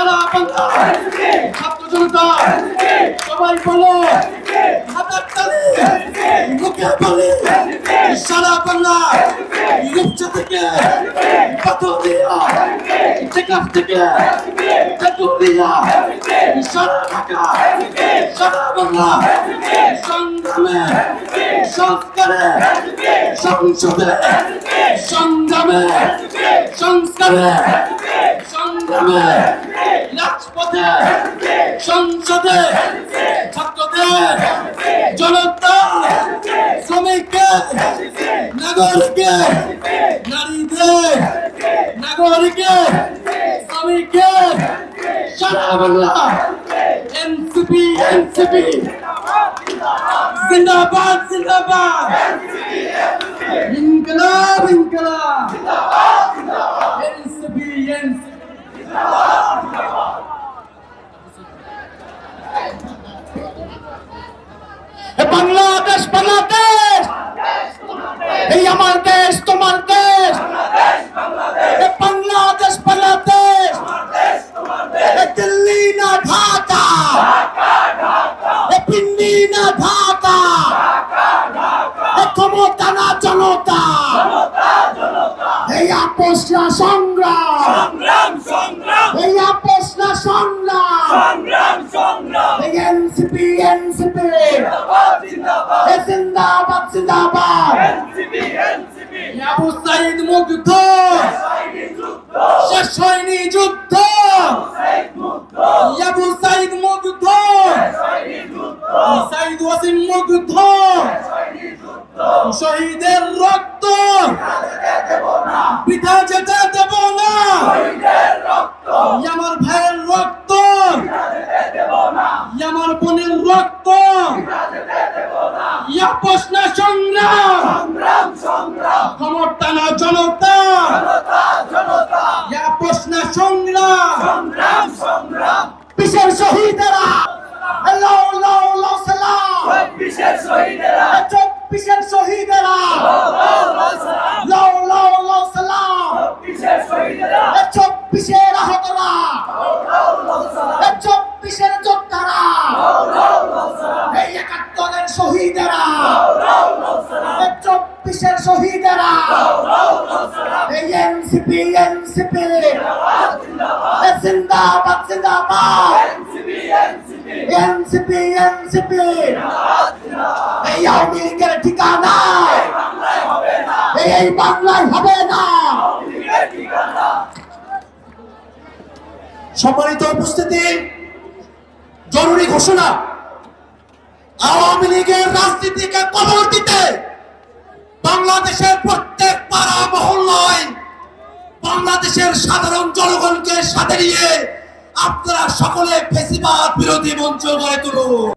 সারা বাংলা ছাত্র জনতা, সবাই বলো হাতের তালি, মুখে বলি সারা বাংলা রূপচা থেকে পাথরিয়া টেকাপ থেকে তেতুলিয়া সারা ঢাকা, সারা বাংলা, সংগ্রামে, সংস্কারে, সংসদে, সংগ্রামে সংগ্রামে রাজপথে সংসদে ছাত্রদের জনতা শ্রমিকের নাগরিকের নারীদের নাগরিকের শ্রমিকের সারা বাংলা এনসিপি এনসিপি জিন্দাবাদ জিন্দাবাদ। ইনকলাব ইনকলাব এনসিপি এনসিপি এ বাংলাদেশ বাংলাদেশ এই আমার দেশ তোমার দেশ এ বাংলাদেশ বাংলাদেশ এ দিল্লি না ঢাকা এ পিন্ডি না ঢাকা এ ক্ষমতা না জনতা এই আপোষ না সংগ্রাম এই আপোষ না সংগ্রাম এই এনসিপি এনসিপি। জিন্দাবাদ জিন্দাবাদ। আবু সাইদ মুগ্ধ। শেষ হয়নি যুদ্ধ সাইদ মুক্ত আবু সাইদ মুগ্ধ সাইনি যুদ্ধ সাইদ ওয়াসিম মুগ্ধ সাইনি যুদ্ধ শহীদের রক্ত। পিতা যেতে দেব না, আমার ভাইয়ের রক্ত, আমার বোনের রক্ত, ইয়া প্রশ্ন সংগ্রাম। ক্ষমতা না জনতা, ইয়া প্রশ্ন সংগ্রাম। বিশের শহীদেরা চব্বিশের শহীদেরা চব্বিশের শহীদেরা লাও লাও সালাম লাও লাও লাও সালাম চব্বিশের আহতরা। চব্বিশের যোদ্ধারা। এই একাত্তরের শহীদেরা। চব্বিশের শহীদেরা। এই এনসিপি এনসিপি। জিন্দাবাদ। জিন্দাবাদ এনসিপি এনসিপি। এই আওয়ামী লীগের ঠিকানা। বাংলায় হবে না। এই বাংলায় হবে না। সম্মানিত উপস্থিতি, জরুরি ঘোষণা, আওয়ামী লীগের রাজনীতিকে কবর দিতে বাংলাদেশের প্রত্যেক পাড়া মহল্লায় বাংলাদেশের সাধারণ জনগণকে সাথে নিয়ে আপনারা সকলে ফেসিবাদ বিরোধী মঞ্চ গড়ে তুলুন।